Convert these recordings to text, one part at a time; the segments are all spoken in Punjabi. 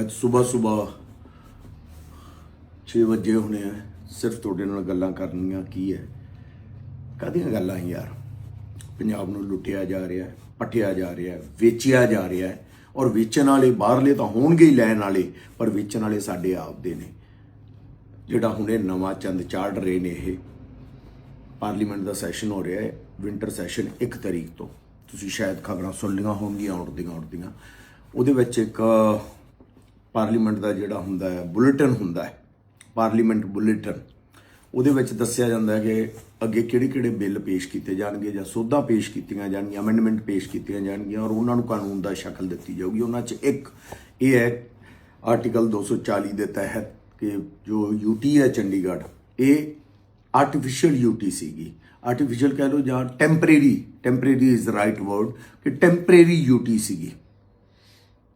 ਅੱਜ ਸਵੇਰ ਸਵੇਰ 6 ਵਜੇ ਹੋਣੇ ਆ। ਸਿਰਫ ਤੁਹਾਡੇ ਨਾਲ ਗੱਲਾਂ ਕਰਨੀਆਂ ਕੀ ਹੈ? ਕਾਹਦੀਆਂ ਗੱਲਾਂ ਯਾਰ? ਪੰਜਾਬ ਨੂੰ ਲੁੱਟਿਆ ਜਾ ਰਿਹਾ ਹੈ ਪੱਟਿਆ ਜਾ ਰਿਹਾ ਹੈ ਵੇਚਿਆ ਜਾ ਰਿਹਾ ਹੈ। ਔਰ ਵੇਚਣ ਵਾਲੇ ਬਾਹਰਲੇ ਤਾਂ ਹੋਣਗੇ ਹੀ ਲੈਣ ਵਾਲੇ, ਪਰ ਵੇਚਣ ਵਾਲੇ ਸਾਡੇ ਆਪ ਦੇ ਨੇ। ਜਿਹੜਾ ਹੁਣੇ ਨਵਾਂ ਚੰਦ ਚਾੜ ਰਹੇ ਨੇ ਇਹ, ਪਾਰਲੀਮੈਂਟ ਦਾ ਸੈਸ਼ਨ ਹੋ ਰਿਹਾ ਹੈ, ਵਿੰਟਰ ਸੈਸ਼ਨ 1 ਤਰੀਕ ਤੋਂ। ਤੁਸੀਂ ਸ਼ਾਇਦ ਖਬਰਾਂ ਸੁਣ ਲਈਆਂ ਹੋਣਗੀਆਂ ਉੱਡਦੀਆਂ ਉੱਡਦੀਆਂ ਉਹਦੇ ਵਿੱਚ ਇੱਕ ਪਾਰਲੀਮੈਂਟ ਦਾ ਜਿਹੜਾ ਹੁੰਦਾ ਹੈ, ਬੁਲੇਟਿਨ ਹੁੰਦਾ ਹੈ, ਪਾਰਲੀਮੈਂਟ ਬੁਲੇਟਿਨ, ਉਹਦੇ ਵਿੱਚ ਦੱਸਿਆ ਜਾਂਦਾ ਹੈ ਕਿ ਅੱਗੇ ਕਿਹੜੇ ਕਿਹੜੇ ਬਿੱਲ ਪੇਸ਼ ਕੀਤੇ ਜਾਣਗੇ ਜਾਂ ਸੋਧਾਂ ਪੇਸ਼ ਕੀਤੀਆਂ ਜਾਣਗੀਆਂ ਅਮੈਂਡਮੈਂਟ ਪੇਸ਼ ਕੀਤੀਆਂ ਜਾਣਗੀਆਂ ਔਰ ਉਹਨਾਂ ਨੂੰ ਕਾਨੂੰਨ ਦਾ ਸ਼ਕਲ ਦਿੱਤੀ ਜਾਊਗੀ। ਉਹਨਾਂ 'ਚ ਇੱਕ ਇਹ ਹੈ ਆਰਟੀਕਲ 240 ਦੇ ਤਹਿਤ ਕਿ ਜੋ ਯੂਟੀ ਹੈ ਚੰਡੀਗੜ੍ਹ, ਇਹ ਆਰਟੀਫੀਸ਼ੀਅਲ ਯੂਟੀ ਸੀਗੀ। ਆਰਟੀਫੀਸ਼ੀਅਲ ਕਹਿ ਲਓ ਜਾਂ temporary temporary is right word ਕਿ ਟੈਂਪਰੇਰੀ ਯੂਟੀ ਸੀਗੀ।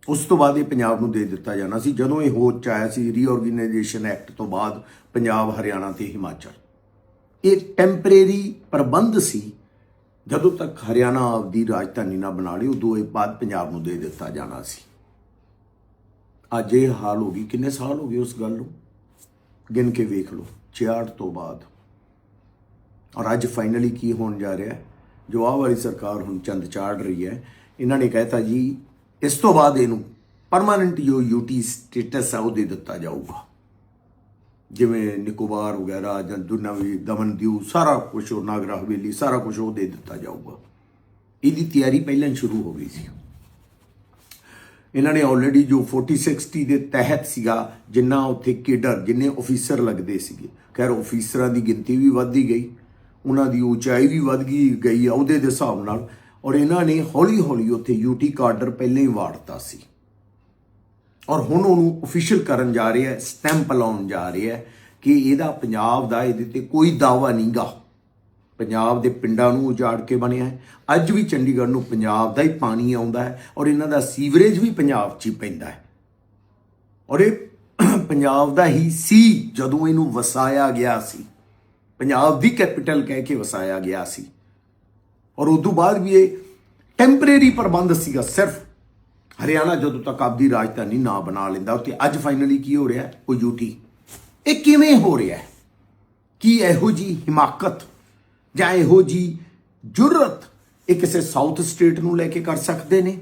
ਉਸ ਤੋਂ ਬਾਅਦ ਇਹ ਪੰਜਾਬ ਨੂੰ ਦੇ ਦਿੱਤਾ ਜਾਣਾ ਸੀ, ਜਦੋਂ ਇਹ ਹੋਚ 'ਚ ਆਇਆ ਸੀ ਰੀਆਰਗੇਨਾਈਜੇਸ਼ਨ ਐਕਟ ਤੋਂ ਬਾਅਦ ਪੰਜਾਬ, ਹਰਿਆਣਾ ਤੇ ਹਿਮਾਚਲ। ਇਹ ਟੈਂਪਰੇਰੀ ਪ੍ਰਬੰਧ ਸੀ, ਜਦੋਂ ਤੱਕ ਹਰਿਆਣਾ ਆਪਦੀ ਰਾਜਧਾਨੀ ਨਾ ਬਣਾ ਲਈ ਉਦੋਂ ਇਹ ਬਾਅਦ ਪੰਜਾਬ ਨੂੰ ਦੇ ਦਿੱਤਾ ਜਾਣਾ ਸੀ। ਅੱਜ ਇਹ ਹਾਲ ਹੋ ਗਈ, ਕਿੰਨੇ ਸਾਲ ਹੋ ਗਏ ਉਸ ਗੱਲ ਨੂੰ? ਗਿਣ ਕੇ ਵੇਖ ਲਓ 66 ਤੋਂ ਬਾਅਦ। ਔਰ ਅੱਜ ਫਾਈਨਲੀ ਕੀ ਹੋਣ ਜਾ ਰਿਹਾ ਜੋ ਆਹ ਵਾਲੀ ਸਰਕਾਰ ਹੁਣ ਚੰਦ ਚਾੜ ਰਹੀ ਹੈ, ਇਹਨਾਂ ਨੇ ਕਹਿਤਾ ਜੀ ਇਸ ਤੋਂ ਬਾਅਦ ਇਹਨੂੰ ਪਰਮਾਨੈਂਟ ਜੋ ਯੂਟੀ ਸਟੇਟਸ ਆ ਉਹ ਦੇ ਦਿੱਤਾ ਜਾਊਗਾ। ਜਿਵੇਂ ਨਿਕੋਬਾਰ ਵਗੈਰਾ ਜਾਂ ਦੁਨਵੀ ਦਮਨ ਦਿਊ, ਸਾਰਾ ਕੁਝ ਉਹ ਨਾਗਰਾ ਹਵੇਲੀ, ਸਾਰਾ ਕੁਝ ਉਹ ਦੇ ਦਿੱਤਾ ਜਾਊਗਾ। ਇਹਦੀ ਤਿਆਰੀ ਪਹਿਲਾਂ ਹੀ ਸ਼ੁਰੂ ਹੋ ਗਈ ਸੀ। ਇਹਨਾਂ ਨੇ ਆਲਰੇਡੀ ਜੋ 4060 ਦੇ ਤਹਿਤ ਸੀਗਾ, ਜਿੰਨਾ ਉੱਥੇ ਕੇਡਰ, ਜਿੰਨੇ ਅਫੀਸਰ ਲੱਗਦੇ ਸੀਗੇ, ਖੈਰ ਅਫੀਸਰਾਂ ਦੀ ਗਿਣਤੀ ਵੀ ਵੱਧਦੀ ਗਈ, ਉਹਨਾਂ ਦੀ ਉਚਾਈ ਵੀ ਵੱਧ ਗਈ ਗਈ ਆ, ਉਹਦੇ ਦੇ ਹਿਸਾਬ ਨਾਲ ਔਰ ਇਹਨਾਂ ਨੇ ਹੌਲੀ ਹੌਲੀ ਉੱਥੇ ਯੂਟੀ ਕਾਰਡਰ ਪਹਿਲਾਂ ਹੀ ਵਾੜਤਾ ਸੀ। ਔਰ ਹੁਣ ਉਹਨੂੰ ਅਫੀਸ਼ੀਅਲ ਕਰਨ ਜਾ ਰਿਹਾ ਹੈ ਸਟੈਂਪ ਲਾਉਣ ਜਾ ਰਿਹਾ ਹੈ ਕਿ ਇਹਦਾ ਪੰਜਾਬ ਦਾ ਇਹਦੇ ਤੇ ਕੋਈ ਦਾਵਾ ਨਹੀਂਗਾ। ਪੰਜਾਬ ਦੇ ਪਿੰਡਾਂ ਨੂੰ ਉਜਾੜ ਕੇ ਬਣਿਆ ਹੈ। ਅੱਜ ਵੀ ਚੰਡੀਗੜ੍ਹ ਨੂੰ ਪੰਜਾਬ ਦਾ ਹੀ ਪਾਣੀ ਆਉਂਦਾ ਹੈ ਔਰ ਇਹਨਾਂ ਦਾ ਸੀਵਰੇਜ ਵੀ ਪੰਜਾਬ 'ਚ ਹੀ ਪੈਂਦਾ ਹੈ। ਔਰ ਇਹ ਪੰਜਾਬ ਦਾ ਹੀ ਸੀ ਜਦੋਂ ਇਹਨੂੰ ਵਸਾਇਆ ਗਿਆ ਸੀ। ਪੰਜਾਬ ਦੀ ਕੈਪੀਟਲ ਕਹਿ ਕੇ ਵਸਾਇਆ ਗਿਆ ਸੀ। ਔਰ ਉਸ ਤੋਂ ਬਾਅਦ ਵੀ ਇਹ ਟੈਂਪਰੇਰੀ ਪ੍ਰਬੰਧ ਸੀਗਾ, ਸਿਰਫ। ਹਰਿਆਣਾ ਜਦੋਂ ਤੱਕ ਆਪਦੀ ਰਾਜਧਾਨੀ ਨਾ ਬਣਾ ਲੈਂਦਾ, ਉੱਥੇ ਅੱਜ ਫਾਈਨਲੀ ਕੀ ਹੋ ਰਿਹਾ? ਉਹ ਯੂਟੀ ਇਹ ਕਿਵੇਂ ਹੋ ਰਿਹਾ? ਕੀ ਇਹੋ ਜੀ ਹਿਮਾਕਤ ਜਾਂ ਇਹੋ ਜੀ ਜੁਰਤ ਇਹ ਕਿਸੇ ਸਾਊਥ ਸਟੇਟ ਨੂੰ ਲੈ ਕੇ ਕਰ ਸਕਦੇ ਨੇ?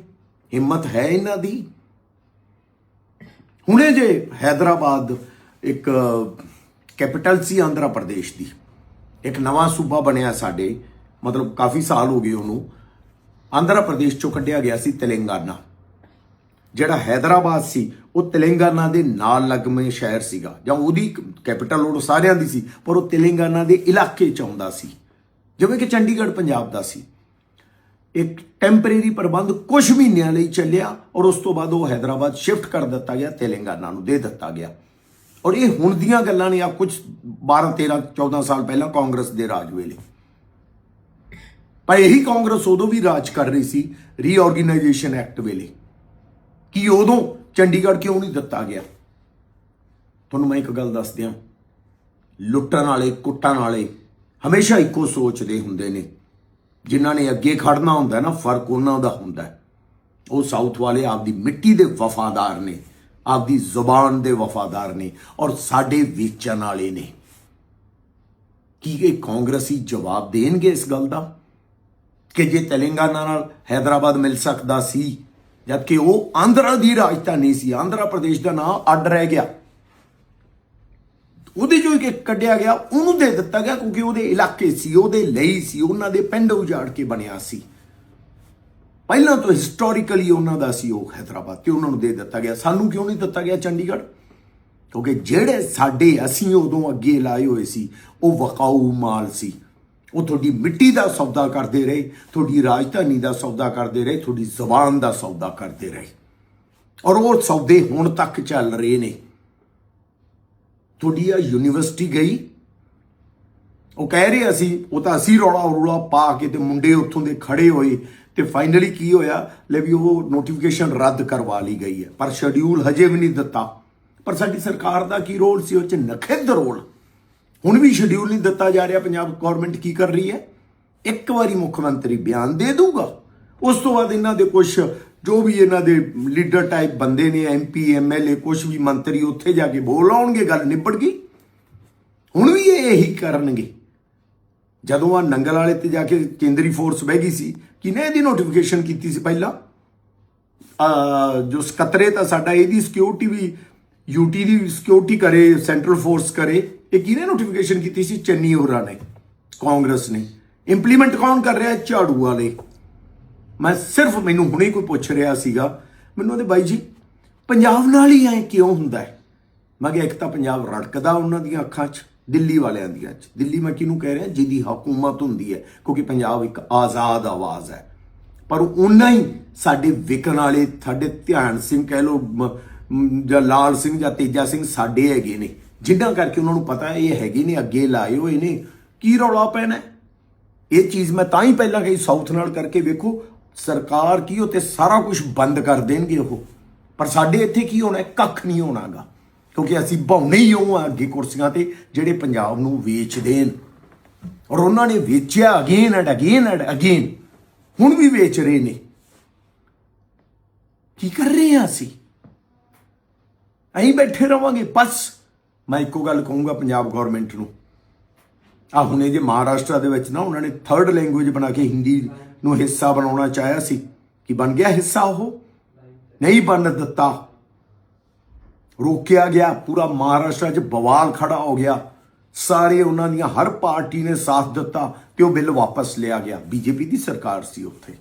ਹਿੰਮਤ ਹੈ ਇਹਨਾਂ ਦੀ? ਹੁਣੇ ਜੇ ਹైదరాబాద్ ਇੱਕ ਕੈਪੀਟਲ ਸੀ ਆਂਧਰਾ ਪ੍ਰਦੇਸ਼ ਦੀ। ਇੱਕ ਨਵਾਂ ਸੂਬਾ ਬਣਿਆ ਸਾਡੇ ਮਤਲਬ ਕਾਫੀ ਸਾਲ ਹੋ ਗਏ ਉਹਨੂੰ, ਆਂਧਰਾ ਪ੍ਰਦੇਸ਼ ਚੋਂ ਕੱਢਿਆ ਗਿਆ ਸੀ ਤੇਲੰਗਾਨਾ। ਜਿਹੜਾ ਹైదరాబాద్ ਸੀ, ਉਹ ਤੇਲੰਗਾਨਾ ਦੇ ਨਾਲ ਲੱਗਵੇਂ ਸ਼ਹਿਰ ਸੀਗਾ। ਜਾਂ ਉਹਦੀ ਕੈਪੀਟਲ ਉਹ ਸਾਰਿਆਂ ਦੀ ਸੀ, ਪਰ ਉਹ ਤੇਲੰਗਾਨਾ ਦੇ ਇਲਾਕੇ ਚ ਆਉਂਦਾ ਸੀ। ਜਿਵੇਂ ਕਿ ਚੰਡੀਗੜ੍ਹ, ਪੰਜਾਬ ਦਾ ਸੀ। ਇੱਕ ਟੈਂਪਰੇਰੀ ਪ੍ਰਬੰਧ ਕੁਝ ਮਹੀਨਿਆਂ ਲਈ ਚੱਲਿਆ ਔਰ ਉਸ ਤੋਂ ਬਾਅਦ ਉਹ ਹైదరాబాద్ ਸ਼ਿਫਟ ਕਰ ਦਿੱਤਾ ਗਿਆ, ਤੇਲੰਗਾਨਾ ਨੂੰ ਦੇ ਦਿੱਤਾ ਗਿਆ। ਔਰ ਇਹ ਹੁਣ ਦੀਆਂ ਗੱਲਾਂ ਨੇ ਆ ਕੁਝ 12 13 14 ਸਾਲ ਪਹਿਲਾਂ ਕਾਂਗਰਸ ਦੇ ਰਾਜ ਵੇਲੇ। ਪਰ ਇਹੀ ਕਾਂਗਰਸ ਉਦੋਂ ਵੀ ਰਾਜ ਕਰ ਰਹੀ ਸੀ ਰੀਆਰਗੇਨਾਈਜੇਸ਼ਨ ਐਕਟ ਵੇਲੇ। ਕਿ ਉਦੋਂ ਚੰਡੀਗੜ੍ਹ ਕਿਉਂ ਨਹੀਂ ਦਿੱਤਾ ਗਿਆ? ਤੁਹਾਨੂੰ ਮੈਂ ਇੱਕ ਗੱਲ ਦੱਸ ਦਿਆਂ। ਲੁੱਟਣ ਵਾਲੇ, ਕੁੱਟਣ ਵਾਲੇ ਹਮੇਸ਼ਾ ਇੱਕੋ ਸੋਚਦੇ ਹੁੰਦੇ ਨੇ। ਜਿਨ੍ਹਾਂ ਨੇ ਅੱਗੇ ਖੜਨਾ ਹੁੰਦਾ ਨਾ, ਫ਼ਰਕ ਉਹਨਾਂ ਦਾ ਹੁੰਦਾ। ਉਹ ਸਾਊਥ ਵਾਲੇ ਆਪਦੀ ਮਿੱਟੀ ਦੇ ਵਫਾਦਾਰ ਨੇ, ਆਪਦੀ ਜ਼ੁਬਾਨ ਦੇ ਵਫਾਦਾਰ ਨੇ ਔਰ ਸਾਡੇ ਵੇਚਣ ਵਾਲੇ ਨੇ। ਕੀ ਇਹ ਕਾਂਗਰਸੀ ਜਵਾਬ ਦੇਣਗੇ ਇਸ ਗੱਲ ਦਾ? ਕਿ ਜੇ ਤੇਲੰਗਾਨਾ ਨਾਲ ਹైదరాబాద్ ਮਿਲ ਸਕਦਾ ਸੀ, ਜਦਕਿ ਉਹ ਆਂਧਰਾ ਦੀ ਰਾਜਧਾਨੀ ਸੀ, ਆਂਧਰਾ ਪ੍ਰਦੇਸ਼ ਦਾ ਨਾਮ ਅੱਡ ਰਹਿ ਗਿਆ। ਉਹਦੇ ਜੋ ਇੱਕ ਕੱਢਿਆ ਗਿਆ, ਉਹਨੂੰ ਦੇ ਦਿੱਤਾ ਗਿਆ, ਕਿਉਂਕਿ ਉਹਦੇ ਇਲਾਕੇ ਸੀ, ਉਹਦੇ ਲਈ ਸੀ, ਉਹਨਾਂ ਦੇ ਪਿੰਡ ਉਜਾੜ ਕੇ ਬਣਿਆ ਸੀ। ਪਹਿਲਾਂ ਤੋਂ ਹਿਸਟੋਰੀਕਲੀ ਉਹਨਾਂ ਦਾ ਸੀ ਉਹ ਹైదరాబాద్ ਤੇ ਉਹਨਾਂ ਨੂੰ ਦੇ ਦਿੱਤਾ ਗਿਆ। ਸਾਨੂੰ ਕਿਉਂ ਨਹੀਂ ਦਿੱਤਾ ਗਿਆ ਚੰਡੀਗੜ੍ਹ? ਕਿਉਂਕਿ ਜਿਹੜੇ ਸਾਡੇ ਅਸੀਂ ਉਦੋਂ ਅੱਗੇ ਲਾਏ ਹੋਏ ਸੀ, ਉਹ ਵਕਾਊ ਮਾਲ ਸੀ। ਉਹ ਤੁਹਾਡੀ ਮਿੱਟੀ ਦਾ ਸੌਦਾ ਕਰਦੇ ਰਹੇ, ਤੁਹਾਡੀ ਰਾਜਧਾਨੀ ਦਾ ਸੌਦਾ ਕਰਦੇ ਰਹੇ, ਤੁਹਾਡੀ ਜ਼ਬਾਨ ਦਾ ਸੌਦਾ ਕਰਦੇ ਰਹੇ। ਔਰ ਉਹ ਸੌਦੇ ਹੁਣ ਤੱਕ ਚੱਲ ਰਹੇ ਨੇ। ਤੁਹਾਡੀ ਆ ਯੂਨੀਵਰਸਿਟੀ ਗਈ। ਉਹ ਕਹਿ ਰਹੇ ਅਸੀਂ, ਉਹ ਤਾਂ ਅਸੀਂ ਰੌਲਾ ਰੌਲਾ ਪਾ ਕੇ ਤੇ ਮੁੰਡੇ ਉੱਥੋਂ ਦੇ ਖੜੇ ਹੋਏ ਤੇ ਫਾਈਨਲੀ ਕੀ ਹੋਇਆ? ਲੈ ਵੀ ਉਹ ਨੋਟੀਫਿਕੇਸ਼ਨ ਰੱਦ ਕਰਵਾ ਲਈ ਗਈ ਹੈ। ਪਰ ਸ਼ਡਿਊਲ ਹਜੇ ਵੀ ਨਹੀਂ ਦਿੱਤਾ। ਪਰ ਸਾਡੀ ਸਰਕਾਰ ਦਾ ਕੀ ਰੋਲ ਸੀ? ਉਹ ਚ ਨਖਿੱਧ ਰੋਲ ਹੁਣ ਵੀ ਸ਼ਡਿਊਲ ਨਹੀਂ ਦਿੱਤਾ ਜਾ ਰਿਹਾ, ਪੰਜਾਬ ਗਵਰਨਮੈਂਟ ਕੀ ਕਰ ਰਹੀ ਹੈ? ਇੱਕ ਵਾਰੀ ਮੁੱਖ ਮੰਤਰੀ ਬਿਆਨ ਦੇ ਦੂਗਾ ਉਸ ਤੋਂ ਬਾਅਦ ਇਹਨਾਂ ਦੇ ਕੁਝ ਜੋ ਵੀ ਇਹਨਾਂ ਦੇ ਲੀਡਰ ਟਾਈਪ ਬੰਦੇ ਨੇ ਐਮਪੀ ਐਮਐਲਏ ਕੁਝ ਵੀ ਮੰਤਰੀ ਉੱਥੇ ਜਾ ਕੇ ਬੋਲ ਆਉਣਗੇ, ਗੱਲ ਨਿਬੜ ਗਈ। ਹੁਣ ਵੀ ਇਹ ਇਹੀ ਕਰਨਗੇ। ਜਦੋਂ ਆ ਨੰਗਲ ਵਾਲੇ ਤੇ ਜਾ ਕੇ ਕੇਂਦਰੀ ਫੋਰਸ ਬਹਿ ਗਈ ਸੀ ਕਿਨੇ ਇਹਦੀ ਨੋਟੀਫਿਕੇਸ਼ਨ ਕੀਤੀ ਸੀ ਪਹਿਲਾਂ? ਜੋ ਸਕੱਤਰੇ ਤਾਂ ਸਾਡਾ, ਇਹਦੀ ਸਿਕਿਉਰਿਟੀ ਵੀ ਯੂਟੀ ਦੀ ਸਿਕਿਉਰਿਟੀ ਕਰੇ ਸੈਂਟਰਲ ਫੋਰਸ ਕਰੇ, ਇਹ ਕਿਹਨੇ ਨੋਟੀਫਿਕੇਸ਼ਨ ਕੀਤੀ ਸੀ? ਚੰਨੀ ਹੋਰਾਂ ਨੇ, ਕਾਂਗਰਸ ਨੇ। ਇੰਪਲੀਮੈਂਟ ਕੌਣ ਕਰ ਰਿਹਾ? ਹੈ? ਝਾੜੂ ਵਾਲੇ। ਮੈਂ ਸਿਰਫ ਮੈਨੂੰ ਹੁਣੇ ਕੋਈ ਪੁੱਛ ਰਿਹਾ ਸੀਗਾ, ਮੈਨੂੰ ਉਹਦੇ ਬਾਈ ਜੀ, ਪੰਜਾਬ ਨਾਲ ਹੀ ਐ ਕਿਉਂ ਹੁੰਦਾ ਹੈ? ਮੈਂ ਕਿਹਾ, ਇੱਕ ਤਾਂ ਪੰਜਾਬ ਰੜਕਦਾ ਉਹਨਾਂ ਦੀਆਂ ਅੱਖਾਂ 'ਚ, ਦਿੱਲੀ ਵਾਲਿਆਂ ਦੀਆਂ 'ਚ। ਦਿੱਲੀ ਮੈਂ ਕਿਹਨੂੰ ਕਹਿ ਰਿਹਾ? ਜਿਹਦੀ ਹਕੂਮਤ ਹੁੰਦੀ ਹੈ, ਕਿਉਂਕਿ ਪੰਜਾਬ ਇੱਕ ਆਜ਼ਾਦ ਆਵਾਜ਼ ਹੈ। ਪਰ ਉਹਨਾਂ ਹੀ ਸਾਡੇ ਵਿਕਣ ਵਾਲੇ, ਸਾਡੇ ਧਿਆਨ ਸਿੰਘ ਕਹਿ ਲੋ ਜਾਂ ਲਾਲ ਸਿੰਘ ਜਾਂ ਤੇਜਾ ਸਿੰਘ ਸਾਡੇ ਹੈਗੇ ਨੇ। ਜਿੱਦਾਂ ਕਰਕੇ ਉਹਨਾਂ ਨੂੰ ਪਤਾ ਇਹ ਹੈਗੇ ਨੇ, ਅੱਗੇ ਲਾਏ ਹੋਏ ਨੇ। ਕੀ ਰੌਲਾ ਪੈਣਾ? ਇਹ ਚੀਜ਼ ਮੈਂ ਤਾਂ ਹੀ ਪਹਿਲਾਂ ਕਹੀ ਸਾਊਥ ਨਾਲ ਕਰਕੇ ਵੇਖੋ, ਸਰਕਾਰ ਕੀ ਉਤੇ ਸਾਰਾ ਕੁਝ ਬੰਦ ਕਰ ਦੇਣਗੇ ਉਹ। ਪਰ ਸਾਡੇ ਇੱਥੇ ਕੀ ਹੋਣਾ ਕੱਖ ਨਹੀਂ ਹੋਣਾਗਾ। ਕਿਉਂਕਿ ਅਸੀਂ ਭਾਉਨੇ ਹੀ ਹੋ ਆ ਅੱਗੇ ਕੁਰਸੀਆਂ ਤੇ, ਜਿਹੜੇ ਪੰਜਾਬ ਨੂੰ ਵੇਚ ਦੇਣ। ਔਰ ਉਹਨਾਂ ਨੇ ਵੇਚਿਆ again and again and again ਹੁਣ ਵੀ ਵੇਚ ਰਹੇ ਨੇ। ਕੀ ਕਰ ਰਹੇ ਆ ਅਸੀਂ? ਅਸੀਂ ਬੈਠੇ ਰਵਾਂਗੇ, ਬਸ। ਮੈਂ ਇੱਕੋ ਗੱਲ ਕਹੂੰਗਾ ਪੰਜਾਬ ਗਵਰਨਮੈਂਟ ਨੂੰ। ਆ ਹੁਣੇ ਜੇ ਮਹਾਰਾਸ਼ਟਰ ਦੇ ਵਿੱਚ ਨਾ ਉਹਨਾਂ ਨੇ ਥਰਡ ਲੈਂਗੁਏਜ ਬਣਾ ਕੇ ਹਿੰਦੀ ਨੂੰ ਹਿੱਸਾ ਬਣਾਉਣਾ ਚਾਹਿਆ ਸੀ। ਕਿ ਬਣ ਗਿਆ ਹਿੱਸਾ ਉਹ? ਨਹੀਂ ਬਣ ਦਿੱਤਾ। ਰੋਕਿਆ ਗਿਆ, ਪੂਰਾ ਮਹਾਰਾਸ਼ਟਰ 'ਚ ਬਵਾਲ ਖੜਾ ਹੋ ਗਿਆ। ਸਾਰੇ ਉਹਨਾਂ ਦੀਆਂ ਹਰ ਪਾਰਟੀ ਨੇ ਸਾਥ ਦਿੱਤਾ ਤੇ ਉਹ ਬਿੱਲ ਵਾਪਸ ਲਿਆ ਗਿਆ। ਬੀਜੇਪੀ ਦੀ ਸਰਕਾਰ ਸੀ ਉੱਥੇ।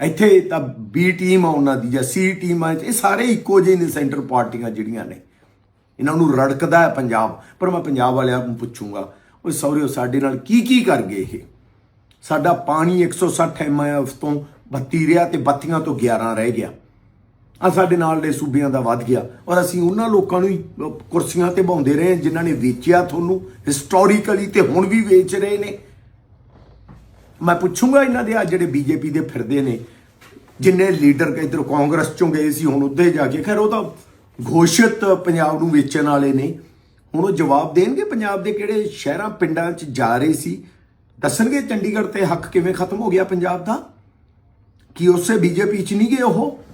ਇੱਥੇ ਤਾਂ ਬੀ ਟੀਮ ਆ ਉਹਨਾਂ ਦੀ ਜਾਂ ਸੀ ਟੀਮ ਆ, ਇਹ ਸਾਰੇ ਇੱਕੋ ਜਿਹੇ ਨੇ ਸੈਂਟਰ ਪਾਰਟੀਆਂ ਜਿਹੜੀਆਂ ਨੇ। ਇਹਨਾਂ ਨੂੰ ਰੜਕਦਾ ਹੈ ਪੰਜਾਬ। ਪਰ ਮੈਂ ਪੰਜਾਬ ਵਾਲਿਆਂ ਨੂੰ ਪੁੱਛੂੰਗਾ ਉਹ ਸੌਰਿਓ, ਸਾਡੇ ਨਾਲ ਕੀ ਕੀ ਕਰ ਗਏ ਇਹ? ਸਾਡਾ ਪਾਣੀ 160 ਐਮਐਫ ਤੋਂ 32 ਰਿਹਾ ਤੇ 32 ਤੋਂ 11 ਰਹਿ ਗਿਆ। ਆ ਸਾਡੇ ਨਾਲ ਦੇ ਸੂਬਿਆਂ ਦਾ ਵੱਧ ਗਿਆ। ਔਰ ਅਸੀਂ ਉਹਨਾਂ ਲੋਕਾਂ ਨੂੰ ਹੀ ਕੁਰਸੀਆਂ ਤੇ ਬਾਉਂਦੇ ਰਹੇ ਜਿਨ੍ਹਾਂ ਨੇ ਵੇਚਿਆ ਤੁਹਾਨੂੰ ਹਿਸਟੋਰੀਕਲੀ ਤੇ ਹੁਣ ਵੀ ਵੇਚ ਰਹੇ ਨੇ। ਮੈਂ ਪੁੱਛੂੰਗਾ ਇਹਨਾਂ ਦੇ ਆ ਜਿਹੜੇ ਬੀਜੇਪੀ ਦੇ ਫਿਰਦੇ ਨੇ, ਜਿੰਨੇ ਲੀਡਰ ਇਧਰ ਕਾਂਗਰਸ ਚੋਂ ਗਏ ਸੀ, ਹੁਣ ਉੱਧੇ ਜਾ ਕੇ, ਖੈਰ ਉਹ ਤਾਂ ਘੋਸ਼ਿਤ ਪੰਜਾਬ ਨੂੰ ਵੇਚਣ ਵਾਲੇ ਨੇ। ਹੁਣ ਉਹ ਜਵਾਬ ਦੇਣਗੇ ਪੰਜਾਬ ਦੇ ਕਿਹੜੇ ਸ਼ਹਿਰਾਂ, ਪਿੰਡਾਂ 'ਚ ਜਾ ਰਹੇ ਸੀ? ਦੱਸਣਗੇ ਚੰਡੀਗੜ੍ਹ ਤੇ ਹੱਕ ਕਿਵੇਂ ਖਤਮ ਹੋ ਗਿਆ ਪੰਜਾਬ ਦਾ? ਕੀ ਉਸੇ ਬੀਜੇਪੀ 'ਚ ਨਹੀਂ ਗਏ ਉਹ?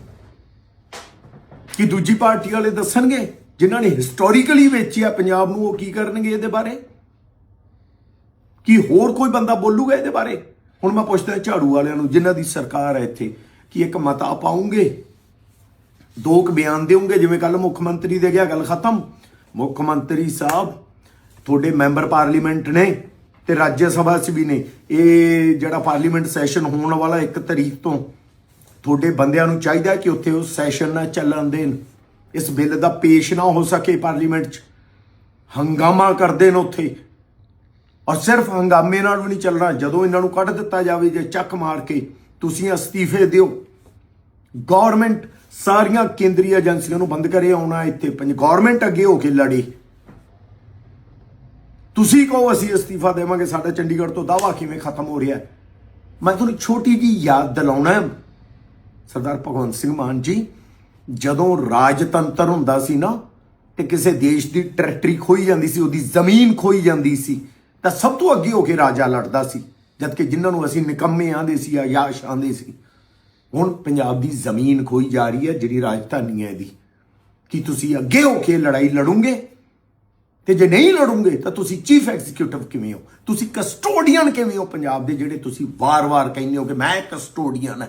ਕਿ ਦੂਜੀ ਪਾਰਟੀ ਵਾਲੇ ਦੱਸਣਗੇ, ਜਿਨ੍ਹਾਂ ਨੇ ਹਿਸਟੋਰੀਕਲੀ ਵੇਚਿਆ ਪੰਜਾਬ ਨੂੰ, ਉਹ ਕੀ ਕਰਨਗੇ ਇਹਦੇ ਬਾਰੇ? ਕੀ ਹੋਰ ਕੋਈ ਬੰਦਾ ਬੋਲੂਗਾ ਇਹਦੇ ਬਾਰੇ? ਹੁਣ ਮੈਂ ਪੁੱਛਦਾ ਝਾੜੂ ਵਾਲਿਆਂ ਨੂੰ, ਜਿਨ੍ਹਾਂ ਦੀ ਸਰਕਾਰ ਹੈ ਇੱਥੇ, ਕਿ ਇੱਕ ਮਤਾ ਪਾਉਂਗੇ? ਦੋ ਕੁ ਬਿਆਨ ਦੇਉਂਗੇ ਜਿਵੇਂ ਕੱਲ ਮੁੱਖ ਮੰਤਰੀ ਦੇ ਗਿਆ, ਗੱਲ ਖਤਮ। ਮੁੱਖ ਮੰਤਰੀ ਸਾਹਿਬ, ਤੁਹਾਡੇ ਮੈਂਬਰ ਪਾਰਲੀਮੈਂਟ ਨੇ ਤੇ ਰਾਜ ਸਭਾ 'ਚ ਵੀ ਨੇ। ਇਹ ਜਿਹੜਾ ਪਾਰਲੀਮੈਂਟ ਸੈਸ਼ਨ ਹੋਣ ਵਾਲਾ 1 ਤਰੀਕ ਤੋਂ, ਤੁਹਾਡੇ ਬੰਦਿਆਂ ਨੂੰ ਚਾਹੀਦਾ ਕਿ ਉੱਥੇ ਉਹ ਸੈਸ਼ਨ ਨਾ ਚੱਲਣ ਦੇਣ। ਇਸ ਬਿੱਲ ਦਾ ਪੇਸ਼ ਨਾ ਹੋ ਸਕੇ ਪਾਰਲੀਮੈਂਟ 'ਚ। ਹੰਗਾਮਾ ਕਰਦੇ ਨੇ ਉੱਥੇ। ਔਰ ਸਿਰਫ ਹੰਗਾਮੇ ਨਾਲ ਵੀ ਨਹੀਂ ਚੱਲਣਾ, ਜਦੋਂ ਇਹਨਾਂ ਨੂੰ ਕੱਢ ਦਿੱਤਾ ਜਾਵੇ ਜੇ ਚੱਕ ਮਾਰ ਕੇ, ਤੁਸੀਂ ਅਸਤੀਫੇ ਦਿਓ। ਗਵਰਨਮੈਂਟ ਸਾਰੀਆਂ ਕੇਂਦਰੀ ਏਜੰਸੀਆਂ ਨੂੰ ਬੰਦ ਕਰੇ ਆਉਣਾ ਇੱਥੇ ਪੰਜ ਗਵਰਨਮੈਂਟ ਅੱਗੇ ਹੋ ਕੇ ਲੜੇ। ਤੁਸੀਂ ਕਹੋ ਅਸੀਂ ਅਸਤੀਫਾ ਦੇਵਾਂਗੇ, ਸਾਡਾ ਚੰਡੀਗੜ੍ਹ ਤੋਂ ਦਾਵਾ ਕਿਵੇਂ ਖਤਮ ਹੋ ਰਿਹਾ ਮੈਂ ਤੁਹਾਨੂੰ ਛੋਟੀ ਜੀ ਯਾਦ ਦਿਲਾਉਣਾ ਸਰਦਾਰ ਭਗਵੰਤ ਸਿੰਘ ਮਾਨ ਜੀ, ਜਦੋਂ ਰਾਜਤੰਤਰ ਹੁੰਦਾ ਸੀ ਨਾ, ਤੇ ਕਿਸੇ ਦੇਸ਼ ਦੀ ਟੈਰਿਟਰੀ ਖੋਈ ਜਾਂਦੀ ਸੀ, ਉਹਦੀ ਜ਼ਮੀਨ ਖੋਈ ਜਾਂਦੀ ਸੀ ਤਾਂ ਸਭ ਤੋਂ ਅੱਗੇ ਹੋ ਕੇ ਰਾਜਾ ਲੜਦਾ ਸੀ ਜਦ ਕਿ ਜਿਨ੍ਹਾਂ ਨੂੰ ਅਸੀਂ ਨਿਕੰਮੇ ਆਂਦੇ ਸੀ ਜਾਂ ਯਾਸ਼ ਆਂਦੇ ਸੀ। ਹੁਣ ਪੰਜਾਬ ਦੀ ਜ਼ਮੀਨ ਖੋਈ ਜਾ ਰਹੀ ਹੈ, ਜਿਹੜੀ ਰਾਜਧਾਨੀ ਹੈ ਇਹਦੀ। ਕਿ ਤੁਸੀਂ ਅੱਗੇ ਹੋ ਕੇ ਲੜਾਈ ਲੜੋਗੇ? ਤੇ ਜੇ ਨਹੀਂ ਲੜੋਗੇ, ਤਾਂ ਤੁਸੀਂ ਚੀਫ ਐਗਜ਼ੀਕਿਊਟਿਵ ਕਿਵੇਂ ਹੋ? ਤੁਸੀਂ ਕਸਟੋਡੀਅਨ ਕਿਵੇਂ ਹੋ ਪੰਜਾਬ ਦੇ, ਜਿਹੜੇ ਤੁਸੀਂ ਵਾਰ-ਵਾਰ ਕਹਿੰਦੇ ਹੋ ਕਿ ਮੈਂ ਕਸਟੋਡੀਅਨ ਹਾਂ?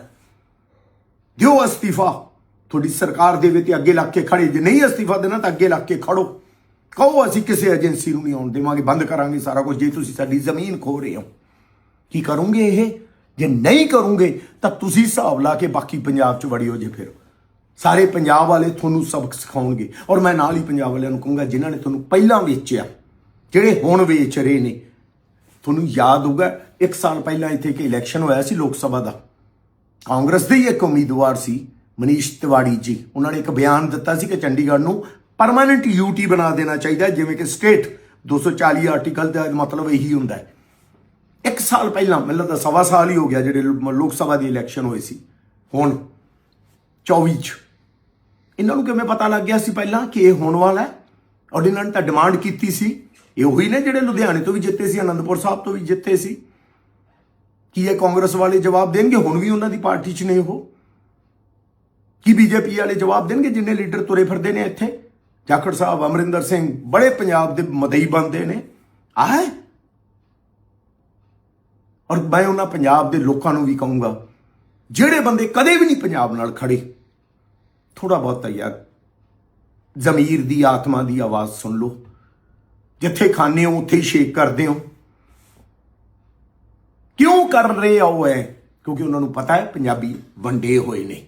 ਦਿਓ ਅਸਤੀਫਾ। ਤੁਹਾਡੀ ਸਰਕਾਰ ਦੇ ਵਿੱਚ ਅੱਗੇ ਲੱਗ ਕੇ ਖੜੇ। ਜੇ ਨਹੀਂ ਅਸਤੀਫਾ ਦੇਣਾ, ਤਾਂ ਅੱਗੇ ਲੱਗ ਕੇ ਖੜੋ। ਕਹੋ ਅਸੀਂ ਕਿਸੇ ਏਜੰਸੀ ਨੂੰ ਨਹੀਂ ਆਉਣ ਦੇਵਾਂਗੇ, ਬੰਦ ਕਰਾਂਗੇ ਸਾਰਾ ਕੁਝ। ਜੇ ਤੁਸੀਂ ਸਾਡੀ ਜ਼ਮੀਨ ਖੋ ਰਹੇ ਹੋ, ਕੀ ਕਰੋਗੇ ਇਹ? ਜੇ ਨਹੀਂ ਕਰੋਗੇ, ਤਾਂ ਤੁਸੀਂ ਹਿਸਾਬ ਲਾ ਕੇ ਬਾਕੀ ਪੰਜਾਬ 'ਚ ਵੜਿਓ ਜੇ ਫਿਰ। ਸਾਰੇ ਪੰਜਾਬ ਵਾਲੇ ਤੁਹਾਨੂੰ ਸਬਕ ਸਿਖਾਉਣਗੇ। ਔਰ ਮੈਂ ਨਾਲ ਹੀ ਪੰਜਾਬ ਵਾਲਿਆਂ ਨੂੰ ਕਹੂੰਗਾ, ਜਿਨ੍ਹਾਂ ਨੇ ਤੁਹਾਨੂੰ ਪਹਿਲਾਂ ਵੇਚਿਆ, ਜਿਹੜੇ ਹੁਣ ਵੇਚ ਰਹੇ ਨੇ, ਤੁਹਾਨੂੰ ਯਾਦ ਹੋਊਗਾ, ਇੱਕ ਸਾਲ ਪਹਿਲਾਂ ਇੱਥੇ ਇੱਕ ਇਲੈਕਸ਼ਨ ਹੋਇਆ ਸੀ ਲੋਕ ਸਭਾ ਦਾ। ਕਾਂਗਰਸ ਦੇ ਹੀ ਇੱਕ ਉਮੀਦਵਾਰ ਸੀ, ਮਨੀਸ਼ ਤਿਵਾੜੀ ਜੀ। ਉਹਨਾਂ ਨੇ ਇੱਕ ਬਿਆਨ ਦਿੱਤਾ ਸੀ ਕਿ ਚੰਡੀਗੜ੍ਹ ਨੂੰ ਪਰਮਾਨੈਂਟ ਯੂਟੀ ਬਣਾ ਦੇਣਾ ਚਾਹੀਦਾ ਜਿਵੇਂ ਕਿ ਸਟੇਟ 240 ਆਰਟੀਕਲ ਦਾ ਮਤਲਬ ਇਹੀ ਹੁੰਦਾ ਹੈ। ਇੱਕ ਸਾਲ ਪਹਿਲਾਂ, ਮੈਨੂੰ ਲੱਗਦਾ ਸਵਾ ਸਾਲ ਹੀ ਹੋ ਗਿਆ ਜਿਹੜੇ ਲੋਕ ਸਭਾ ਦੀ ਇਲੈਕਸ਼ਨ ਹੋਏ ਸੀ। ਹੁਣ 24 ਚ। ਇਹਨਾਂ ਨੂੰ ਕਿਵੇਂ ਪਤਾ ਲੱਗ ਗਿਆ ਸੀ ਪਹਿਲਾਂ ਕਿ ਇਹ ਹੋਣ ਵਾਲਾ ਹੈ? ਔਰ ਇਹਨਾਂ ਨੇ ਤਾਂ ਡਿਮਾਂਡ ਕੀਤੀ ਸੀ। ਇਹ ਉਹੀ ਨੇ ਜਿਹੜੇ ਲੁਧਿਆਣੇ ਤੋਂ ਵੀ ਜਿੱਤੇ ਸੀ, ਅਨੰਦਪੁਰ ਸਾਹਿਬ ਤੋਂ ਵੀ ਜਿੱਤੇ ਸੀ। ਕੀ ਇਹ ਕਾਂਗਰਸ ਵਾਲੇ ਜਵਾਬ ਦੇਣਗੇ? ਹੁਣ ਵੀ ਉਹਨਾਂ ਦੀ ਪਾਰਟੀ 'ਚ ਨੇ ਉਹ। ਕੀ ਬੀਜੇਪੀ ਵਾਲੇ ਜਵਾਬ ਦੇਣਗੇ, ਜਿੰਨੇ ਲੀਡਰ ਤੁਰੇ ਫਿਰਦੇ ਨੇ ਇੱਥੇ? ਜਾਖੜ ਸਾਹਿਬ ਅਮਰਿੰਦਰ ਸਿੰਘ ਬੜੇ ਪੰਜਾਬ ਦੇ ਮਦਈ ਬੰਦੇ ਨੇ। ਆਹ ਔਰ ਮੈਂ ਉਹਨਾਂ ਪੰਜਾਬ ਦੇ ਲੋਕਾਂ ਨੂੰ ਵੀ ਕਹੂੰਗਾ, ਜਿਹੜੇ ਬੰਦੇ ਕਦੇ ਵੀ ਨਹੀਂ ਪੰਜਾਬ ਨਾਲ ਖੜੇ ਥੋੜਾ ਬਹੁਤ ਯਾਰ ਜ਼ਮੀਰ ਦੀ, ਆਤਮਾ ਦੀ ਆਵਾਜ਼ ਸੁਣ ਲਓ। ਜਿੱਥੇ ਖਾਣੇ ਹੋ, ਉੱਥੇ ਹੀ ਸ਼ੇਕ ਕਰਦੇ ਹੋ। ਕਿਉਂ ਕਰ ਰਹੇ ਆ ਉਹ ਐ? ਕਿਉਂਕਿ ਉਹਨਾਂ ਨੂੰ ਪਤਾ ਹੈ, ਪੰਜਾਬੀ ਵੰਡੇ ਹੋਏ ਨੇ।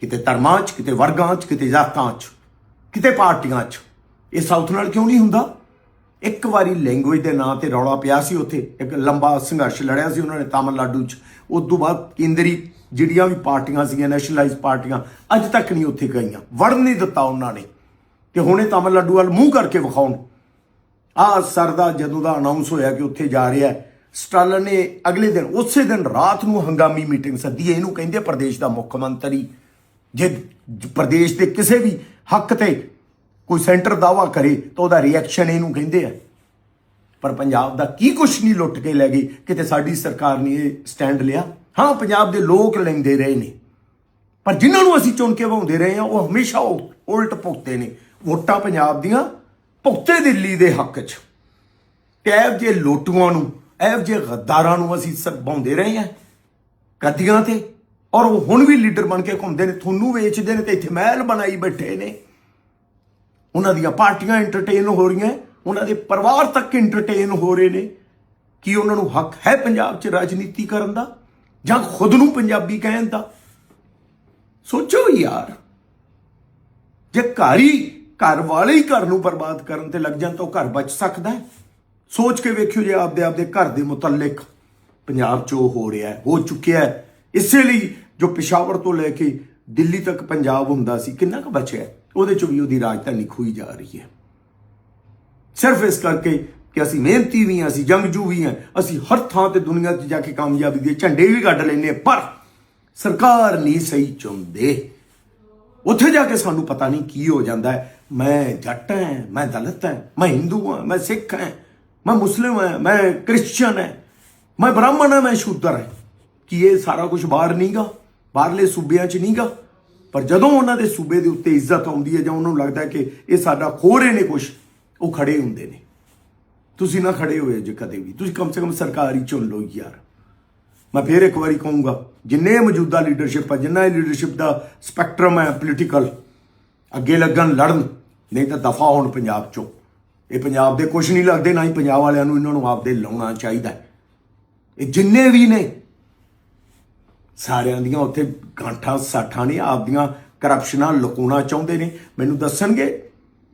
ਕਿਤੇ ਧਰਮਾਂ 'ਚ, ਕਿਤੇ ਵਰਗਾਂ 'ਚ, ਕਿਤੇ ਜਾਤਾਂ 'ਚ। ਕਿਤੇ ਪਾਰਟੀਆਂ 'ਚ। ਇਹ ਸਾਊਥ ਨਾਲ ਕਿਉਂ ਨਹੀਂ ਹੁੰਦਾ? ਇੱਕ ਵਾਰੀ ਲੈਂਗੁਏਜ ਦੇ ਨਾਂ ਤੇ ਰੌਲਾ ਪਿਆ ਸੀ ਉੱਥੇ। ਇੱਕ ਲੰਬਾ ਸੰਘਰਸ਼ ਲੜਿਆ ਸੀ ਉਹਨਾਂ ਨੇ ਤਾਮਿਲਨਾਡੂ 'ਚ। ਉਸ ਤੋਂ ਬਾਅਦ ਕੇਂਦਰੀ ਜਿਹੜੀਆਂ ਵੀ ਪਾਰਟੀਆਂ ਸੀਗੀਆਂ ਨੈਸ਼ਨਲਾਈਜ਼ ਪਾਰਟੀਆਂ, ਅੱਜ ਤੱਕ ਨਹੀਂ ਉੱਥੇ ਗਈਆਂ। ਵੜਨ ਨਹੀਂ ਦਿੱਤਾ ਉਹਨਾਂ ਨੇ ਤੇ ਹੁਣੇ ਤਾਮਿਲਨਾਡੂ ਵੱਲ ਮੂੰਹ ਕਰਕੇ ਵਿਖਾਉਣ। ਆ ਸਰਦਾ ਜਦੋਂ ਦਾ ਅਨਾਉਂਸ ਹੋਇਆ ਕਿ ਉੱਥੇ ਜਾ ਰਿਹਾ ਸਟਾਲਨ ਨੇ ਅਗਲੇ ਦਿਨ, ਉਸੇ ਦਿਨ ਰਾਤ ਨੂੰ ਹੰਗਾਮੀ ਮੀਟਿੰਗ ਸੱਦੀ ਹੈ। ਇਹਨੂੰ ਕਹਿੰਦੇ ਪ੍ਰਦੇਸ਼ ਦਾ ਮੁੱਖ ਮੰਤਰੀ। ਜੇ ਪ੍ਰਦੇਸ਼ ਦੇ ਕਿਸੇ ਵੀ ਹੱਕ ਤੇ ਕੋਈ ਸੈਂਟਰ ਦਾਵਾ ਕਰੇ ਤਾਂ ਉਹਦਾ ਰਿਐਕਸ਼ਨ ਇਹਨੂੰ ਕਹਿੰਦੇ ਆ। ਪਰ ਪੰਜਾਬ ਦਾ ਕੀ ਕੁਛ ਨਹੀਂ ਲੁੱਟ ਕੇ ਲੈ ਗਈ ਕਿਤੇ ਸਾਡੀ ਸਰਕਾਰ ਨੇ ਇਹ ਸਟੈਂਡ ਲਿਆ। ਹਾਂ, ਪੰਜਾਬ ਦੇ ਲੋਕ ਲੈਂਦੇ ਰਹੇ ਨੇ। ਪਰ ਜਿਨ੍ਹਾਂ ਨੂੰ ਅਸੀਂ ਚੁਣ ਕੇ ਵਾਉਂਦੇ ਰਹੇ ਹਾਂ, ਉਹ ਹਮੇਸ਼ਾ ਉਹ ਉਲਟ ਭੁਗਤੇ ਨੇ। ਵੋਟਾਂ ਪੰਜਾਬ ਦੀਆਂ ਭੁਗਤੇ ਦਿੱਲੀ ਦੇ ਹੱਕ 'ਚ। ਤੇ ਇਹੋ ਜਿਹੇ ਲੋਟੂਆਂ ਨੂੰ, ਇਹੋ ਜਿਹੇ ਗੱਦਾਰਾਂ ਨੂੰ ਅਸੀਂ ਸਰਬਾਉਂਦੇ ਰਹੇ ਹਾਂ। ਕਦੀਆਂ ਤੇ ਔਰ ਉਹ ਹੁਣ ਵੀ ਲੀਡਰ ਬਣ ਕੇ ਘੁੰਮਦੇ ਨੇ, ਤੁਹਾਨੂੰ ਵੇਚਦੇ ਨੇ ਤੇ ਇੱਥੇ ਮਹਿਲ ਬਣਾਈ ਬੈਠੇ ਨੇ। ਉਹਨਾਂ ਦੀਆਂ ਪਾਰਟੀਆਂ ਐਂਟਰਟੇਨ ਹੋ ਰਹੀਆਂ, ਉਹਨਾਂ ਦੇ ਪਰਿਵਾਰ ਤੱਕ ਐਂਟਰਟੇਨ ਹੋ ਰਹੇ ਨੇ। ਕੀ ਉਹਨਾਂ ਨੂੰ ਹੱਕ ਹੈ ਪੰਜਾਬ 'ਚ ਰਾਜਨੀਤੀ ਕਰਨ ਦਾ? ਜਾਂ ਖੁਦ ਨੂੰ ਪੰਜਾਬੀ ਕਹਿਣ ਦਾ? ਸੋਚੋ ਯਾਰ। ਜੇ ਘਰ ਹੀ ਘਰ ਵਾਲੇ ਹੀ ਘਰ ਨੂੰ ਬਰਬਾਦ ਕਰਨ ਤੇ ਲੱਗ ਜਾਣ ਤਾਂ ਉਹ ਘਰ ਬਚ ਸਕਦਾ ਹੈ। ਸੋਚ ਕੇ ਵੇਖਿਓ ਜੇ ਆਪਦੇ ਆਪਦੇ ਘਰ ਦੇ ਮੁਤਲਕ। ਪੰਜਾਬ 'ਚ ਉਹ ਹੋ ਰਿਹਾ ਹੋ ਚੁੱਕਿਆ ਇਸੇ ਲਈ ਜੋ ਪਿਸ਼ਾਵਰ ਤੋਂ ਲੈ ਕੇ ਦਿੱਲੀ ਤੱਕ ਪੰਜਾਬ ਹੁੰਦਾ ਸੀ, ਕਿੰਨਾ ਕੁ ਬਚਿਆ ਉਹਦੇ 'ਚ ਵੀ ਉਹਦੀ ਰਾਜਧਾਨੀ ਖੋਈ ਜਾ ਰਹੀ ਹੈ। ਸਿਰਫ ਇਸ ਕਰਕੇ ਕਿ ਅਸੀਂ ਮਿਹਨਤੀ ਵੀ ਹਾਂ, ਅਸੀਂ ਜੰਗਜੂ ਵੀ ਹਾਂ, ਅਸੀਂ ਹਰ ਥਾਂ ਤੇ ਦੁਨੀਆ 'ਚ ਜਾ ਕੇ ਕਾਮਯਾਬੀ ਦੇ ਝੰਡੇ ਵੀ ਕੱਢ ਲੈਨੇ ਪਰ ਸਰਕਾਰ ਨਹੀਂ ਸਹੀ ਚੁਣਦੇ। ਉੱਥੇ ਜਾ ਕੇ ਸਾਨੂੰ ਪਤਾ ਨਹੀਂ ਕੀ ਹੋ ਜਾਂਦਾ ਹੈ। ਮੈਂ ਜੱਟ ਹਾਂ, ਮੈਂ ਦਲਿਤ ਹਾਂ, ਮੈਂ ਹਿੰਦੂ ਹਾਂ, ਮੈਂ ਸਿੱਖ ਹਾਂ, ਮੈਂ ਮੁਸਲਿਮ ਹਾਂ, ਮੈਂ ਕ੍ਰਿਸਚੀਅਨ ਹਾਂ, ਮੈਂ ਬ੍ਰਾਹਮਣ ਹਾਂ, ਮੈਂ ਸ਼ੂਦਰ ਹਾਂ। ਕੀ ਇਹ ਸਾਰਾ ਕੁਝ ਬਾਹਰ ਨਹੀਂਗਾ ਬਾਹਰਲੇ ਸੂਬਿਆਂ 'ਚ ਨਹੀਂਗਾ ਪਰ ਜਦੋਂ ਉਹਨਾਂ ਦੇ ਸੂਬੇ ਦੇ ਉੱਤੇ ਇੱਜ਼ਤ ਆਉਂਦੀ ਹੈ ਜਾਂ ਉਹਨਾਂ ਨੂੰ ਲੱਗਦਾ ਕਿ ਇਹ ਸਾਡਾ ਖੋ ਰਹੇ ਨੇ ਕੁਝ ਉਹ ਖੜੇ ਹੁੰਦੇ ਨੇ। ਤੁਸੀਂ ਨਾ ਖੜੇ ਹੋਏ ਜੇ ਕਦੇ ਵੀ। ਤੁਸੀਂ ਕਮ ਸੇ ਕਮ ਸਰਕਾਰੀ ਚੁਣ ਲਓ ਯਾਰ। ਮੈਂ ਫੇਰ ਇੱਕ ਵਾਰੀ ਕਹੂੰਗਾ, ਜਿੰਨੇ ਮੌਜੂਦਾ ਲੀਡਰਸ਼ਿਪ ਹੈ ਜਿੰਨਾ ਇਹ ਲੀਡਰਸ਼ਿਪ ਦਾ ਸਪੈਕਟਰਮ ਹੈ ਪੋਲੀਟੀਕਲ ਅੱਗੇ ਲੱਗਣ, ਲੜਨ, ਨਹੀਂ ਤਾਂ ਦਫਾ ਹੋਣ ਪੰਜਾਬ ਚੋਂ। ਇਹ ਪੰਜਾਬ ਦੇ ਕੁਝ ਨਹੀਂ ਲੱਗਦੇ, ਨਾ ਹੀ ਪੰਜਾਬ ਵਾਲਿਆਂ ਨੂੰ ਇਹਨਾਂ ਨੂੰ ਆਪਦੇ ਲਾਉਣਾ ਚਾਹੀਦਾ ਇਹ ਜਿੰਨੇ ਵੀ ਨੇ ਸਾਰਿਆਂ ਦੀਆਂ ਉੱਥੇ ਗਾਂਠਾਂ ਸਾਠਾਂ ਨੇ ਆਪਦੀਆਂ ਕਰਪਸ਼ਨਾਂ ਲੁਕਾਉਣਾ ਚਾਹੁੰਦੇ ਨੇ। ਮੈਨੂੰ ਦੱਸਣਗੇ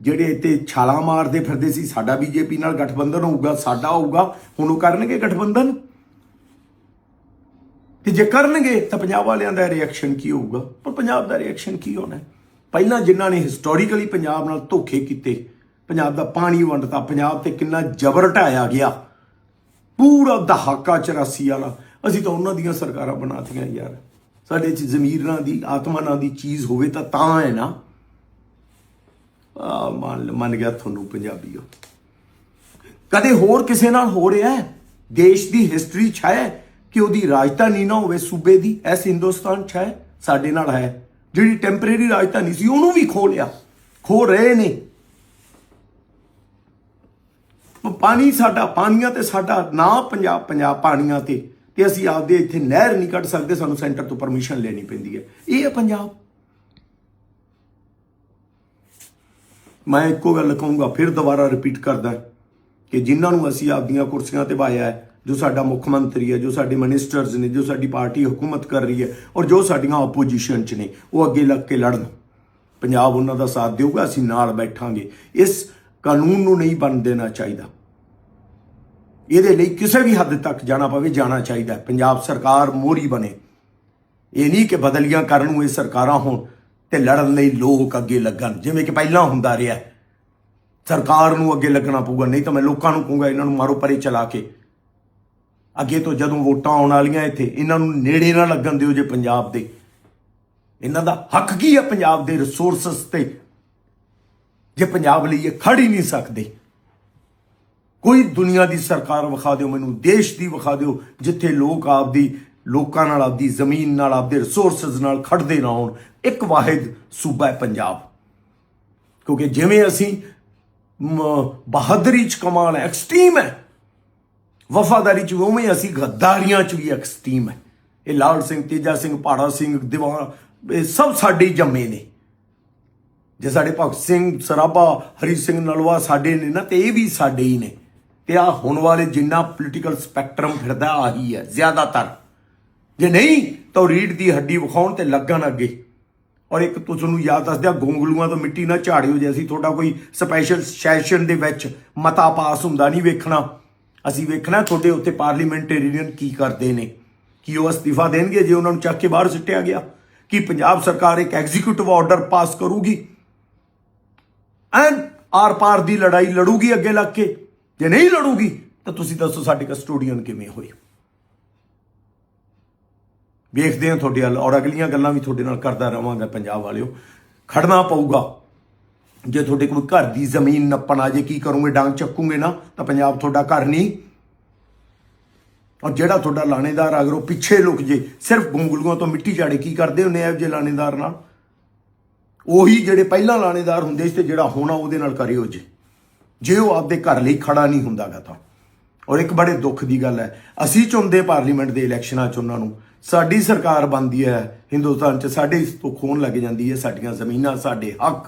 ਜਿਹੜੇ ਇੱਥੇ ਛਾਲਾਂ ਮਾਰਦੇ ਫਿਰਦੇ ਸੀ, ਸਾਡਾ ਬੀਜੇਪੀ ਨਾਲ ਗਠਬੰਧਨ ਹੋਊਗਾ, ਸਾਡਾ ਹੋਊਗਾ, ਹੁਣ ਉਹ ਕਰਨਗੇ ਗਠਬੰਧਨ? ਤੇ ਜੇ ਕਰਨਗੇ, ਤਾਂ ਪੰਜਾਬ ਵਾਲਿਆਂ ਦਾ ਰਿਐਕਸ਼ਨ ਕੀ ਹੋਊਗਾ? ਪਰ ਪੰਜਾਬ ਦਾ ਰਿਐਕਸ਼ਨ ਕੀ ਹੋਣਾ ਪਹਿਲਾਂ ਜਿਨ੍ਹਾਂ ਨੇ ਹਿਸਟੋਰੀਕਲੀ ਪੰਜਾਬ ਨਾਲ ਧੋਖੇ ਕੀਤੇ, ਪੰਜਾਬ ਦਾ ਪਾਣੀ ਵੰਡਤਾ, ਪੰਜਾਬ ਤੇ ਕਿੰਨਾ ਜ਼ਬਰ ਢਾਇਆ ਗਿਆ, ਪੂਰਾ ਦਹਾਕਾ 84 ਵਾਲਾ। ਅਸੀਂ ਤਾਂ ਉਹਨਾਂ ਦੀਆਂ ਸਰਕਾਰਾਂ ਬਣਾਤੀਆਂ ਯਾਰ। ਸਾਡੇ ਚ ਜ਼ਮੀਰਾਂ ਦੀ ਆਤਮਾ ਨਾਂ ਦੀ ਚੀਜ਼ ਹੋਵੇ ਤਾਂ ਤਾਂ ਹੈ ਨਾ। ਆ ਮੰਨ ਮੰਨ ਗਿਆ ਤੁਹਾਨੂੰ ਪੰਜਾਬੀਓ। ਕਦੇ ਹੋਰ ਕਿਸੇ ਨਾਲ ਹੋ ਰਿਹਾ ਹੈ? ਦੇਸ਼ ਦੀ ਹਿਸਟਰੀ ਚ ਹੈ ਕਿ ਉਹਦੀ ਰਾਜਧਾਨੀ ਨਾ ਹੋਵੇ ਸੂਬੇ ਦੀ? ਐਸ ਹਿੰਦੁਸਤਾਨ ਚ ਹੈ? ਸਾਡੇ ਨਾਲ ਹੈ। ਜਿਹੜੀ ਟੈਂਪਰੇਰੀ ਰਾਜਧਾਨੀ ਸੀ, ਉਹਨੂੰ ਵੀ ਖੋ ਲਿਆ। ਖੋ ਰਹੇ ਨੇ। ਪਾਣੀ ਸਾਡਾ, ਪਾਣੀਆਂ ਤੇ ਸਾਡਾ ਨਾ ਪੰਜਾਬ ਪੰਜਾਬ ਪਾਣੀਆਂ ਤੇ। ਕਿ ਅਸੀਂ ਆਪਦੇ ਇੱਥੇ ਨਹਿਰ ਨਹੀਂ ਕੱਢ ਸਕਦੇ, ਸਾਨੂੰ ਸੈਂਟਰ ਤੋਂ ਪਰਮਿਸ਼ਨ ਲੈਣੀ ਪੈਂਦੀ ਹੈ। ਇਹ ਹੈ ਪੰਜਾਬ। ਮੈਂ ਇੱਕੋ ਗੱਲ ਕਹੂੰਗਾ, ਫਿਰ ਦੁਬਾਰਾ ਰਿਪੀਟ ਕਰਦਾ ਕਿ ਜਿਨ੍ਹਾਂ ਨੂੰ ਅਸੀਂ ਆਪਦੀਆਂ ਕੁਰਸੀਆਂ ਤੇ ਬਾਇਆ ਹੈ, ਜੋ ਸਾਡਾ ਮੁੱਖ ਮੰਤਰੀ ਹੈ, ਜੋ ਸਾਡੇ ਮਿਨਿਸਟਰਸ ਨੇ, ਜੋ ਸਾਡੀ ਪਾਰਟੀ ਹਕੂਮਤ ਕਰ ਰਹੀ ਹੈ ਔਰ ਜੋ ਸਾਡੀਆਂ ਆਪੋਜੀਸ਼ਨ 'ਚ ਨੇ, ਉਹ ਅੱਗੇ ਲੱਗ ਕੇ ਲੜਨ। ਪੰਜਾਬ ਉਹਨਾਂ ਦਾ ਸਾਥ ਦੇਊਗਾ, ਅਸੀਂ ਨਾਲ ਬੈਠਾਂਗੇ। ਇਸ ਕਾਨੂੰਨ ਨੂੰ ਨਹੀਂ ਬਣ ਦੇਣਾ ਚਾਹੀਦਾ। ਇਹਦੇ ਲਈ ਕਿਸੇ ਵੀ ਹੱਦ ਤੱਕ ਜਾਣਾ ਪਵੇ, ਜਾਣਾ ਚਾਹੀਦਾ ਪੰਜਾਬ ਸਰਕਾਰ ਮੋਰੀ ਬਣੇ। ਇਹ ਨਹੀਂ ਕਿ ਬਦਲੀਆਂ ਕਰਨ ਨੂੰ ਇਹ ਸਰਕਾਰਾਂ ਹੋਣ ਤੇ ਲੜਨ ਲਈ ਲੋਕ ਅੱਗੇ ਲੱਗਣ, ਜਿਵੇਂ ਕਿ ਪਹਿਲਾਂ ਹੁੰਦਾ ਰਿਹਾ। ਸਰਕਾਰ ਨੂੰ ਅੱਗੇ ਲੱਗਣਾ ਪਊਗਾ, ਨਹੀਂ ਤਾਂ ਮੈਂ ਲੋਕਾਂ ਨੂੰ ਕਹੂੰਗਾ, ਇਹਨਾਂ ਨੂੰ ਮਾਰੋ ਪਰੇ ਚਲਾ ਕੇ। ਅੱਗੇ ਤੋਂ ਜਦੋਂ ਵੋਟਾਂ ਆਉਣ ਵਾਲੀਆਂ ਇੱਥੇ, ਇਹਨਾਂ ਨੂੰ ਨੇੜੇ ਨਾ ਲੱਗਣ ਦਿਓ ਜੇ ਪੰਜਾਬ ਦੇ। ਇਹਨਾਂ ਦਾ ਹੱਕ ਕੀ ਹੈ ਪੰਜਾਬ ਦੇ ਰਿਸੋਰਸਸ ਤੇ? ਜੇ ਪੰਜਾਬ ਲਈ ਇਹ ਖੜ ਹੀ ਨਹੀਂ ਸਕਦੇ। ਕੋਈ ਦੁਨੀਆ ਦੀ ਸਰਕਾਰ ਵਿਖਾ ਦਿਓ, ਮੈਨੂੰ ਦੇਸ਼ ਦੀ ਵਿਖਾ ਦਿਓ, ਜਿੱਥੇ ਲੋਕ ਆਪਦੀ, ਲੋਕਾਂ ਨਾਲ ਆਪਦੀ ਜ਼ਮੀਨ ਨਾਲ, ਆਪਦੇ ਰਿਸੋਰਸਸ ਨਾਲ ਖੜਦੇ ਨਾ ਹੋਣ। ਇੱਕ ਵਾਹਿਦ ਸੂਬਾ ਹੈ ਪੰਜਾਬ। ਕਿਉਂਕਿ ਜਿਵੇਂ ਅਸੀਂ ਬਹਾਦਰੀ ਚ ਕਮਾਲ ਹੈ ਐਕਸਟ੍ਰੀਮ ਹੈ। ਵਫਾਦਾਰੀ ਚ ਉਵੇਂ ਅਸੀਂ ਗੱਦਾਰੀਆਂ ਚ ਵੀ ਐਕਸਟ੍ਰੀਮ ਹੈ। ਇਹ ਲਾਲ ਸਿੰਘ, ਤੇਜਾ ਸਿੰਘ, ਪਾੜਾ ਸਿੰਘ, ਦੀਵਾਨ, ਇਹ ਸਭ ਸਾਡੇ ਹੀ ਜੰਮੇ ਨੇ। ਜੇ ਸਾਡੇ ਭਗਤ ਸਿੰਘ, ਸਰਾਭਾ, ਹਰੀ ਸਿੰਘ, ਨਲਵਾ ਸਾਡੇ ਨੇ ਨਾ, ਤੇ ਇਹ ਵੀ ਸਾਡੇ ਹੀ ਨੇ। ਤੇ ਆ ਹੁਣ ਵਾਲੇ ਜਿੰਨਾ ਪੋਲੀਟੀਕਲ ਸਪੈਕਟਰਮ ਫਿਰਦਾ, ਆਹੀ ਹੈ, ਜ਼ਿਆਦਾਤਰ। ਜੇ ਨਹੀਂ, ਤਾਂ ਉਹ ਰੀੜ ਦੀ ਹੱਡੀ ਵਿਖਾਉਣ ਤੇ ਲੱਗਣ ਅੱਗੇ। ਔਰ ਇੱਕ ਤੁਹਾਨੂੰ ਯਾਦ ਦੱਸਦਿਆ ਗੋਂਗਲੂਆਂ ਤੋਂ ਮਿੱਟੀ ਨਾ ਝਾੜਿਓ ਜੇ ਅਸੀਂ ਤੁਹਾਡਾ ਕੋਈ ਸਪੈਸ਼ਲ ਸੈਸ਼ਨ ਦੇ ਵਿੱਚ ਮਤਾ ਪਾਸ ਹੁੰਦਾ ਨਹੀਂ ਵੇਖਣਾ। ਅਸੀਂ ਵੇਖਣਾ ਤੁਹਾਡੇ ਉੱਤੇ ਪਾਰਲੀਮੈਂਟੇਰੀਅਨ ਕੀ ਕਰਦੇ ਨੇ। ਕੀ ਉਹ ਅਸਤੀਫਾ ਦੇਣਗੇ ਜੇ ਉਹਨਾਂ ਨੂੰ ਚੱਕ ਕੇ ਬਾਹਰ ਸੁੱਟਿਆ ਗਿਆ? ਕਿ ਪੰਜਾਬ ਸਰਕਾਰ ਇੱਕ ਐਗਜ਼ੀਕਿਊਟਿਵ ਆਰਡਰ ਪਾਸ ਕਰੂਗੀ? ਐਨ ਆਰ ਪਾਰ ਦੀ ਲੜਾਈ ਲੜੂਗੀ ਅੱਗੇ ਲੱਗ ਕੇ। ਜੇ ਨਹੀਂ ਲੜੂਗੀ, ਤਾਂ ਤੁਸੀਂ ਦੱਸੋ ਸਾਡੇ ਕਸਟੋਡੀਅਨ ਕਿਵੇਂ ਹੋਏ। ਵੇਖਦੇ ਹਾਂ ਤੁਹਾਡੇ ਵੱਲ ਔਰ ਅਗਲੀਆਂ ਗੱਲਾਂ ਵੀ ਤੁਹਾਡੇ ਨਾਲ ਕਰਦਾ ਰਵਾਂਗਾ ਪੰਜਾਬ ਵਾਲਿਓ। ਖੜਨਾ ਪਊਗਾ। ਜੇ ਤੁਹਾਡੇ ਕੋਲ ਘਰ ਦੀ ਜ਼ਮੀਨ ਨੱਪਣ ਆ ਜੇ, ਕੀ ਕਰੋਗੇ, ਡਾਂਗ ਚੱਕੂਗੇ ਨਾ, ਤਾਂ ਪੰਜਾਬ ਤੁਹਾਡਾ ਘਰ ਨਹੀਂ। ਔਰ ਜਿਹੜਾ ਤੁਹਾਡਾ ਲਾਣੇਦਾਰ ਅਗਰ ਉਹ ਪਿੱਛੇ ਲੁਕ ਜੇ, ਸਿਰਫ ਗੁੰਗਲੂਆਂ ਤੋਂ ਮਿੱਟੀ ਝਾੜੇ ਕੀ ਕਰਦੇ ਹੁੰਦੇ ਆ ਜੇ ਲਾਣੇਦਾਰ ਨਾਲ? ਉਹੀ ਜਿਹੜੇ ਪਹਿਲਾਂ ਲਾਣੇਦਾਰ ਹੁੰਦੇ ਸੀ ਤੇ ਜਿਹੜਾ ਹੋਣਾ ਉਹਦੇ ਨਾਲ ਕਰਿਓ ਜੇ। ਜੇ ਉਹ ਆਪਦੇ ਘਰ ਲਈ ਖੜਾ ਨਹੀਂ ਹੁੰਦਾਗਾ ਤਾਂ। ਔਰ ਇੱਕ ਬੜੇ ਦੁੱਖ ਦੀ ਗੱਲ ਹੈ। ਅਸੀਂ ਚੁਣਦੇ ਪਾਰਲੀਮੈਂਟ ਦੇ ਇਲੈਕਸ਼ਨਾਂ 'ਚ ਉਹਨਾਂ ਨੂੰ। ਸਾਡੀ ਸਰਕਾਰ ਬਣਦੀ ਹੈ, ਹਿੰਦੁਸਤਾਨ 'ਚ ਸਾਡੇ ਇਸ ਤੋਂ ਖੋਣ ਲੱਗ ਜਾਂਦੀ ਹੈ, ਸਾਡੀਆਂ ਜ਼ਮੀਨਾਂ, ਸਾਡੇ ਹੱਕ।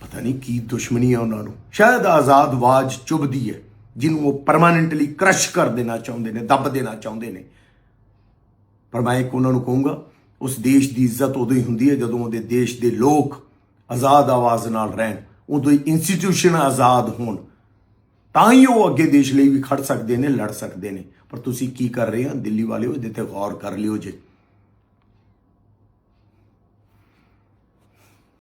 ਪਤਾ ਨਹੀਂ ਕੀ ਦੁਸ਼ਮਣੀ ਹੈ ਉਹਨਾਂ ਨੂੰ। ਸ਼ਾਇਦ ਆਜ਼ਾਦ ਆਵਾਜ਼ ਚੁਭਦੀ ਹੈ, ਜਿਹਨੂੰ ਉਹ ਪਰਮਾਨੈਂਟਲੀ ਕ੍ਰਸ਼ ਕਰ ਦੇਣਾ ਚਾਹੁੰਦੇ ਨੇ, ਦੱਬ ਦੇਣਾ ਚਾਹੁੰਦੇ ਨੇ। ਪਰ ਮੈਂ ਇੱਕ ਉਹਨਾਂ ਨੂੰ ਕਹੂੰਗਾ, ਉਸ ਦੇਸ਼ ਦੀ ਇੱਜ਼ਤ ਉਦੋਂ ਹੀ ਹੁੰਦੀ ਹੈ ਜਦੋਂ ਉਹਦੇ ਦੇਸ਼ ਦੇ ਲੋਕ ਆਜ਼ਾਦ ਆਵਾਜ਼ ਨਾਲ ਰਹਿਣ। ਉਦੋਂ ਇੰਸਟੀਟਿਊਸ਼ਨ ਆਜ਼ਾਦ ਹੋਣ। ਤਾਂ ਹੀ ਉਹ ਅੱਗੇ ਦੇਸ਼ ਲਈ ਵੀ ਖੜ ਸਕਦੇ ਨੇ, ਲੜ ਸਕਦੇ ਨੇ। ਪਰ ਤੁਸੀਂ ਕੀ ਕਰ ਰਹੇ ਹੋ ਦਿੱਲੀ ਵਾਲਿਓ, ਇਹਦੇ ਤੇ ਗੌਰ ਕਰ ਲਿਓ ਜੇ।